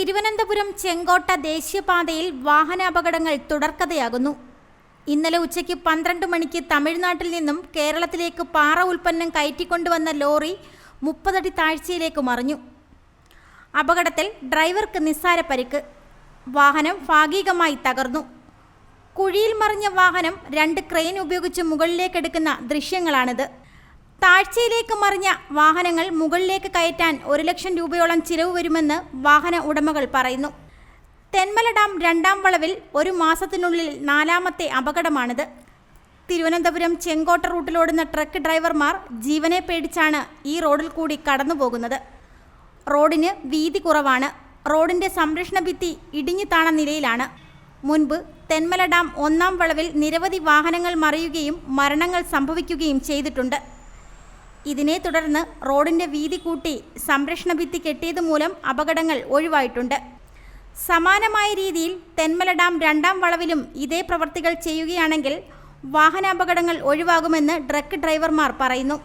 തിരുവനന്തപുരം ചെങ്കോട്ട ദേശീയപാതയിൽ വാഹനാപകടങ്ങൾ തുടർക്കഥയാകുന്നു. ഇന്നലെ ഉച്ചയ്ക്ക് പന്ത്രണ്ട് മണിക്ക് തമിഴ്നാട്ടിൽ നിന്നും കേരളത്തിലേക്ക് പാറ ഉൽപ്പന്നം കയറ്റിക്കൊണ്ടുവന്ന ലോറി മുപ്പതടി താഴ്ചയിലേക്ക് മറിഞ്ഞു. അപകടത്തിൽ ഡ്രൈവർക്ക് നിസ്സാര പരിക്ക്. വാഹനം ഭാഗികമായി തകർന്നു. കുഴിയിൽ മറിഞ്ഞ വാഹനം രണ്ട് ക്രെയിൻ ഉപയോഗിച്ച് മുകളിലേക്കെടുക്കുന്ന ദൃശ്യങ്ങളാണിത്. താഴ്ചയിലേക്ക് മറിഞ്ഞ വാഹനങ്ങൾ മുകളിലേക്ക് കയറ്റാൻ ഒരു ലക്ഷം രൂപയോളം ചിലവ് വരുമെന്ന് വാഹന ഉടമകൾ പറയുന്നു. തെന്മല ഡാം രണ്ടാം വളവിൽ ഒരു മാസത്തിനുള്ളിൽ നാലാമത്തെ അപകടമാണിത്. തിരുവനന്തപുരം ചെങ്കോട്ട റൂട്ടിലോടുന്ന ട്രക്ക് ഡ്രൈവർമാർ ജീവനെ പേടിച്ചാണ് ഈ റോഡിൽ കൂടി കടന്നു പോകുന്നത് റോഡിന് വീതി കുറവാണ്. റോഡിന്റെ സംരക്ഷണ ഭിത്തി ഇടിഞ്ഞു താണ നിലയിലാണ്. മുൻപ് തെന്മല ഡാം ഒന്നാം വളവിൽ നിരവധി വാഹനങ്ങൾ മറിയുകയും മരണങ്ങൾ സംഭവിക്കുകയും ചെയ്തിട്ടുണ്ട്. ഇതിനെ തുടർന്ന് റോഡിന്റെ വീതി കൂട്ടി സംരക്ഷണ ഭിത്തി കെട്ടിയത് മൂലം അപകടങ്ങൾ ഒഴിവായിട്ടുണ്ട്. സമാനമായ രീതിയിൽ തെന്മല ഡാം രണ്ടാം വളവിലും ഇതേ പ്രവർത്തികൾ ചെയ്യുകയാണെങ്കിൽ വാഹനാപകടങ്ങൾ ഒഴിവാകുമെന്ന് ട്രക്ക് ഡ്രൈവർമാർ പറയുന്നു.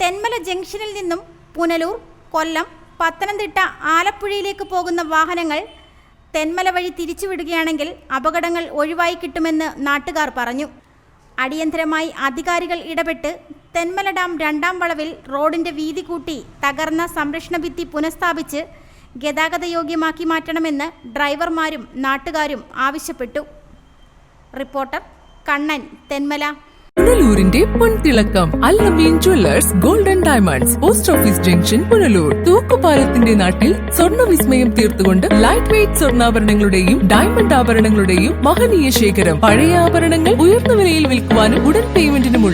തെന്മല ജംഗ്ഷനിൽ നിന്നും പുനലൂർ കൊല്ലം പത്തനംതിട്ട ആലപ്പുഴയിലേക്ക് പോകുന്ന വാഹനങ്ങൾ തെന്മല വഴി തിരിച്ചുവിടുകയാണെങ്കിൽ അപകടങ്ങൾ ഒഴിവായി കിട്ടുമെന്ന് നാട്ടുകാർ പറഞ്ഞു. അടിയന്തരമായി അധികാരികൾ ഇടപെട്ട് തെന്മല ഡാം രണ്ടാം വളവിൽ റോഡിന്റെ വീതി കൂട്ടി തകർന്ന സംരക്ഷണ ഭിത്തി പുനഃസ്ഥാപിച്ച് ഗതാഗതയോഗ്യമാക്കി മാറ്റണമെന്ന് ഡ്രൈവർമാരും നാട്ടുകാരും ആവശ്യപ്പെട്ടു. റിപ്പോർട്ടർ കണ്ണൻ തെന്മല. പുനലൂരിന്റെ പൊൻതിളക്കം Al Ameen jewellers golden diamonds post office junction Punalur. തൂക്കുപാലത്തിന്റെ നാട്ടിൽ സ്വർണ വിസ്മയം തീർത്തുകൊണ്ട് ലൈറ്റ് വെയ്റ്റ് സ്വർണാഭരണങ്ങളുടെയും ഡയമണ്ട് ആഭരണങ്ങളുടെയും മഹനീയ ശേഖരം. പഴയ ആഭരണങ്ങൾ ഉയർന്ന വിലയിൽ വിൽക്കുവാനും ഉടൻ പേയ്മെന്റിനുമുള്ള